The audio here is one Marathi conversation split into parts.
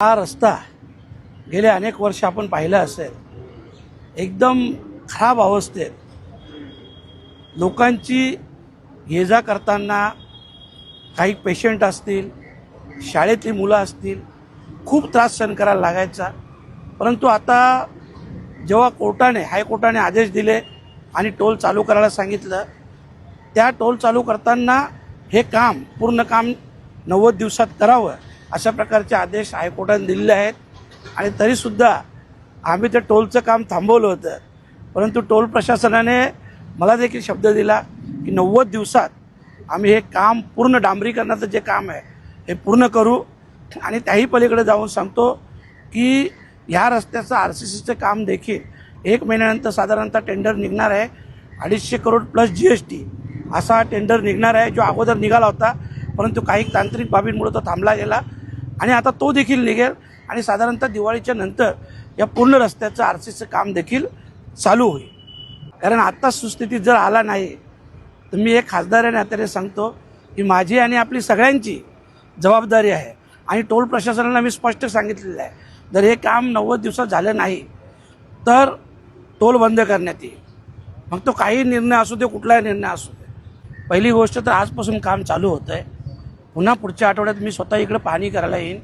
हा रस्ता गेले अनेक वर्ष आपण पाहिलं असेल एकदम खराब अवस्थेत लोकांची ये जा करताना काही पेशंट असतील शाळेतली मुलं असतील खूप त्रास सहन करायला लागायचा. परंतु आता जेव्हा कोर्टाने हायकोर्टाने आदेश दिले आणि टोल चालू करायला सांगितलं त्या टोल चालू करताना हे काम पूर्ण काम नव्वद दिवसात करावं. अशा प्रकारचे आदेश हायकोर्टाने दिलेले आहेत. आणि तरीसुद्धा आम्ही ते टोलचं काम थांबवलं होतं. परंतु टोल प्रशासनाने मला देखील शब्द दिला की नव्वद दिवसात आम्ही हे काम पूर्ण डांबरीकरणाचं जे काम आहे हे पूर्ण करू. आणि त्याही पलीकडे जाऊन सांगतो की ह्या रस्त्याचं आर सी सीचं काम देखील एक महिन्यानंतर साधारणतः टेंडर निघणार आहे. अडीचशे crore plus G S T असा टेंडर निघणार आहे जो अगोदर निघाला होता. परंतु काही तांत्रिक बाबींमुळे तो थांबला गेला. आणि आता तो देखील निघेल. आणि साधारणतः दिवाळीच्या नंतर या पूर्ण रस्त्याचं आर सीचं काम देखील चालू होईल. कारण आत्ता सुस्थितीत जर आला नाही तर मी एक खासदार या नात्याने सांगतो की माझी आणि आपली सगळ्यांची जबाबदारी आहे. आणि टोल प्रशासनाला मी स्पष्ट सांगितलेलं आहे जर हे काम नव्वद दिवसात झालं नाही तर टोल बंद करण्यात येईल. मग तो काही निर्णय असू दे कुठलाही निर्णय असू दे. पहिली गोष्ट तर आजपासून काम चालू होतं आहे पुन्हा पुढच्या आठवड्यात मी स्वतः इकडे पाहणी करायला येईन.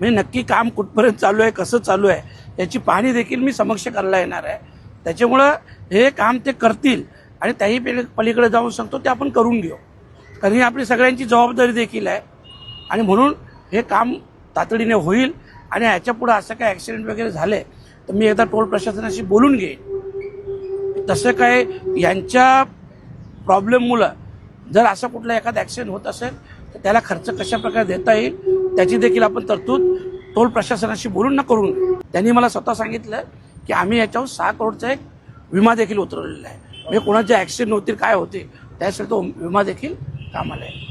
म्हणजे नक्की काम कुठपर्यंत चालू आहे कसं चालू आहे याची पाहणी देखील मी समक्ष करायला येणार आहे. त्याच्यामुळं हे काम ते करतील आणि त्याही पली- पलीकडे जाऊन सांगतो ते आपण करून घेऊ. कारण ही आपली सगळ्यांची जबाबदारी देखील आहे. आणि म्हणून हे काम तातडीने होईल आणि ह्याच्या पुढं असं काय ॲक्सिडेंट वगैरे झाले तर मी एकदा टोल प्रशासनाशी बोलून घेईन. तसं काय यांच्या प्रॉब्लेममुळं जर असं कुठला एखादा ॲक्सिडेंट होत असेल तर त्याला खर्च कशा प्रकारे देता येईल त्याची देखील आपण तरतूद टोल प्रशासनाशी बोलून न करून त्यांनी मला स्वतः सांगितलं की आम्ही याच्यावर सहा करोडचा एक विमा देखील उतरवलेला आहे. म्हणजे कोणाचे ॲक्सिडेंट होतील काय होते त्यासाठी तो विमा देखील कामाला आहे